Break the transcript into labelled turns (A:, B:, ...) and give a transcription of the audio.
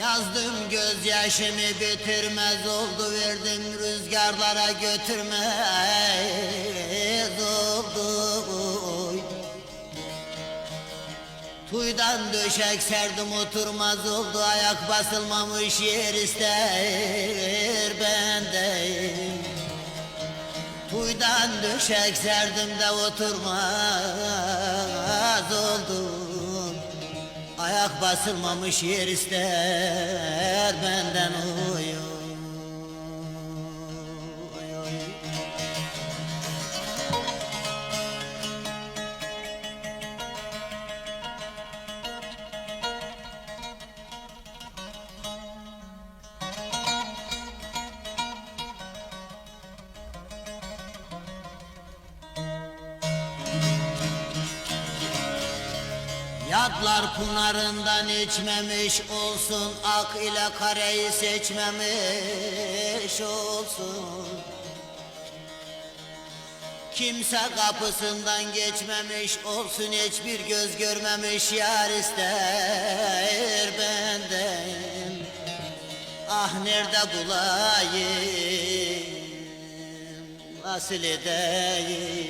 A: Yazdım gözyaşımı bitirmez oldu verdim rüzgarlara götürmez oldu. Tuydan döşek serdim oturmaz oldu ayak basılmamış yer ister benden Tuydan döşek serdim de oturmaz oldum Ayak basılmamış yer ister benden oy. Yatlar pınarından içmemiş olsun Ak ile kareyi seçmemiş olsun. Kimse kapısından geçmemiş olsun Hiçbir göz görmemiş yar ister benden. Ah nerede bulayım Nasıl edeyim